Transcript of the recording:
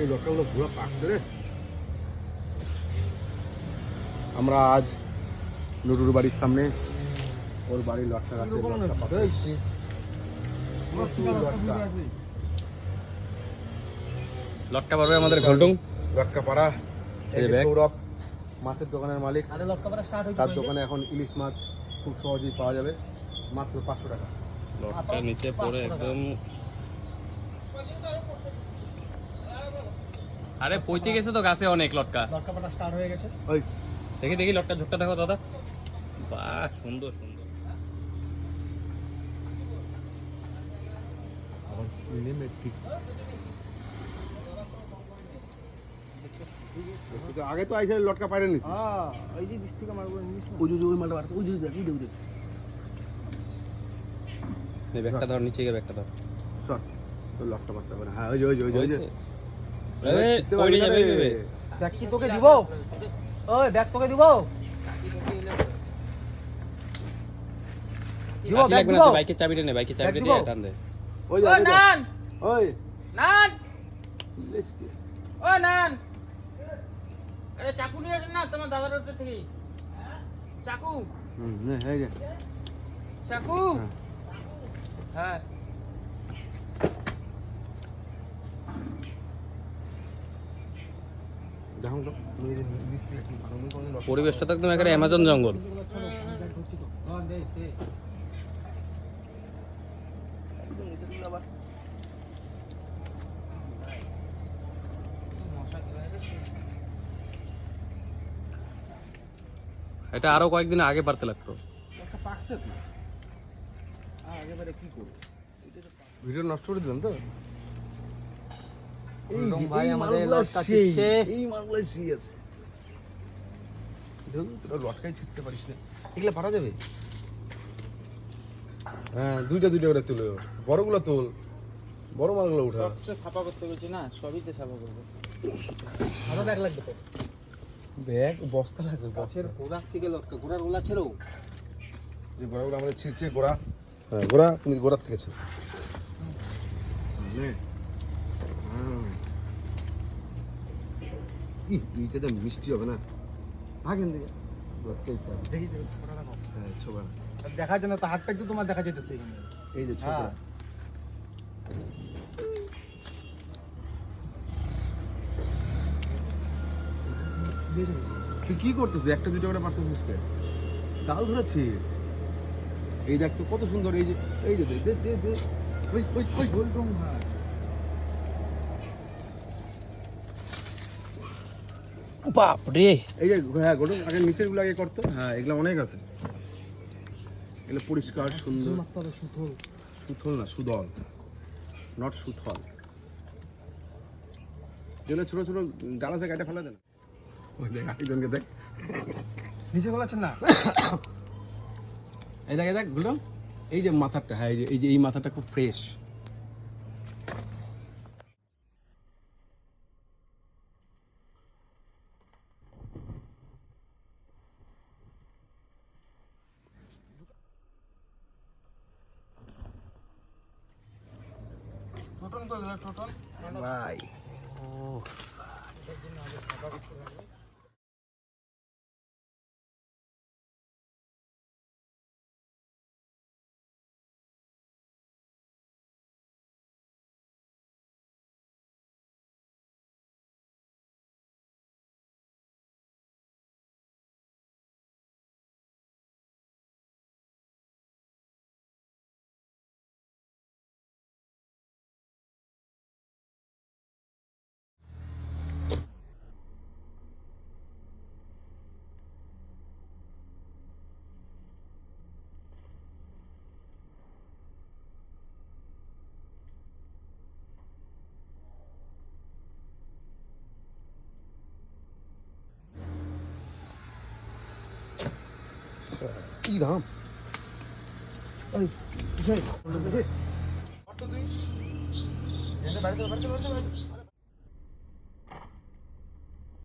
এই লটকাগুলো পুরো পাকছে রে। আমরা আজ নুরুর বাড়ির সামনে ওর বাড়ির লটকা গাছে লটকা পারবে আমাদের ঘোলটুং লটকা পাড়া। এই যে ব্যাগ। সৌরভ মাছের দোকানের মালিক। আরে লটকা পাড়া স্টার্ট হয়েছে তার দোকানে এখন ইলিশ মাছ খুব সহজেই পাওয়া যাবে। মাত্র পাঁচশো টাকা। লটকা নিচে পড়ে একদম। আরে পৌঁছে গেছে তো গাছে অনেক লটকা। লটকা পাড়া স্টার্ট হয়ে গেছে। ওই। দেখি দেখি লটকা ঝোঁকটা দেখো দাদা। বাহ সুন্দর সুন্দর। আবার সিনেমেটিক আগে তো আইসা লটকা পাইরে নিছি। হ্যাঁ ওই যে দিস থেকে মারবো। ইংলিশ ওই যে ওই মালটা বাড়তে। ওই যে ওই যে ওই যে নে ব্যাগটা ধর নিচে গিয়ে ব্যাগটা ধর। সর তোর লটকা হবে হ্যাঁ ওই যে ওই যে ওই যে ব্যাগ কি তোকে দিব? ওই ব্যাগ তোকে দিব। দিব কাঠি ব্যাগ লাগবে না দিব। তুই? বাইকের চাবিটা নে বাইকের চাবিটা দিয়ে টান দে। ওই যে ও ওই যে। নান! ওই। নান! ও নান! আরে চাকু নিয়ে আসেন না তোমার দাদার ওটা থেকে। চাকু! হুম, এই যে। চাকু! হ্যাঁ দেখুন তো তুমি এই যে ইলিশ দিয়ে কি ভালো করে কোনোদিন লটকা পরিবেশটা তো একদম একেবারে অ্যামাজন জঙ্গল। এটা আরও কয়েকদিন আগে পারতে লাগতো। ভিডিও নষ্ট করে দিলাম তো? ভাই এই আমাদের লটকা ছিটছে। এই মালগুলাই সেই আছে। তোরা লটকাই ছিটতে পারিস না। এগুলা পারা যাবে হ্যাঁ দুইটা দুইটা করে তুলে বড়গুলো তোল। বড় মালগুলো উঠা। সবটা ছাপা করতে গেছি না সবই তো ছাপা করব। আরও ব্যাগ লাগবে তো। ব্যাগ বস্তা লাগবে গাছের গোড়া থেকে লটকা গোড়ার গোলা ছেড়ো। যে গোড়াগুলো আমাদের ছিঁড়ছে গোড়া। হ্যাঁ গোড়া তুমি গোড়ার থেকে ছিল এইটা তো মিষ্টি হবে না। ভাগেন দিকে দেখি। হ্যাঁ ছোবা। দেখার জন্য তো হাত প্যাক তোমার দেখা যেতেছে এই যে ছোকরা হ্যাঁ। তুই কি করতেছিস? একটা দুটো করে পারতেছিস কে? ডাল ধরেছি। এই দেখ তো কত সুন্দর এই যে এই যে দে দে দে ওই ওই ওই। গোলরং ভাই বাপ রে এই যে হ্যাঁ গোলরং আগে নিচেরগুলো আগে করতো। হ্যাঁ এগুলো অনেক আছে। এগুলো পরিষ্কার সুন্দর। সুতোল সুথল না সুদল। নট সুথল। যেগুলো ছোট ছোট ডাল আছে গাড়িটা ফেলা দেন। ওই দেখ আরেকজনকে দেখ। নিচে গলাচ্ছেন না? এই দেখ এই দেখগুলো এই যে মাথাটা হ্যাঁ এই যে এই মাথাটা খুব ফ্রেশ টোটন করে কি দাম? বাড়িতে বাড়িতে বাড়িতে